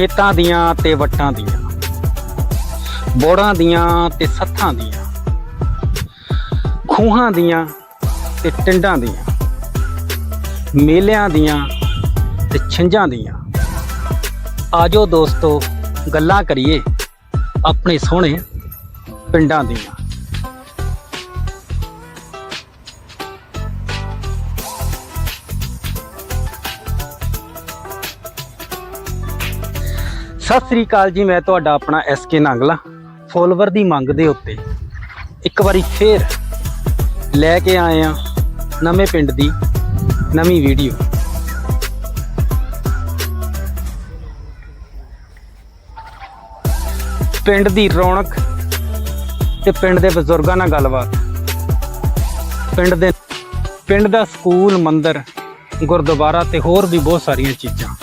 ਖੇਤਾਂ ਦੀਆਂ ਤੇ ਵੱਟਾਂ ਦੀਆਂ, ਬੋੜਾਂ ਦੀਆਂ ਤੇ ਸੱਥਾਂ ਦੀਆਂ, ਖੂਹਾਂ ਦੀਆਂ ਤੇ ਟਿੰਡਾਂ ਦੀਆਂ, ਮੇਲਿਆਂ ਦੀਆਂ ਤੇ ਛਿੰਝਾਂ ਦੀਆਂ। ਆਜੋ ਦੋਸਤੋ, ਗੱਲਾਂ ਕਰੀਏ ਆਪਣੇ ਸੋਹਣੇ ਪਿੰਡਾਂ ਦੀਆਂ। ਸਤਿ ਸ੍ਰੀ ਅਕਾਲ ਜੀ, ਮੈਂ ਤੁਹਾਡਾ ਆਪਣਾ ਐਸ ਕੇ ਨੰਗਲਾ। ਫੋਲੋਵਰ ਦੀ ਮੰਗ ਦੇ ਉੱਤੇ ਇੱਕ ਵਾਰੀ ਫੇਰ ਲੈ ਕੇ ਆਏ ਆ ਨਵੇਂ ਪਿੰਡ ਦੀ ਨਵੀਂ ਵੀਡੀਓ। ਪਿੰਡ ਦੀ ਰੌਣਕ ਤੇ ਪਿੰਡ ਦੇ ਬਜ਼ੁਰਗਾਂ ਨਾਲ ਗੱਲਬਾਤ। ਪਿੰਡ ਦੇ ਪਿੰਡ ਦਾ ਸਕੂਲ, ਮੰਦਿਰ, ਗੁਰਦੁਆਰਾ ਤੇ ਹੋਰ ਵੀ ਬਹੁਤ ਸਾਰੀਆਂ ਚੀਜ਼ਾਂ।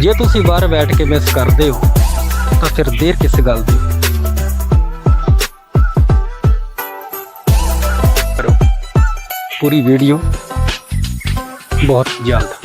ਜੇ ਤੁਸੀਂ ਬਾਹਰ ਬੈਠ ਕੇ ਮਿਸ ਕਰਦੇ ਹੋ, ਤਾਂ ਫਿਰ ਦੇਰ ਕਿਸ ਗੱਲ ਦੀ? ਕਰੋ। ਪੂਰੀ ਵੀਡੀਓ ਬਹੁਤ ਜਲਦ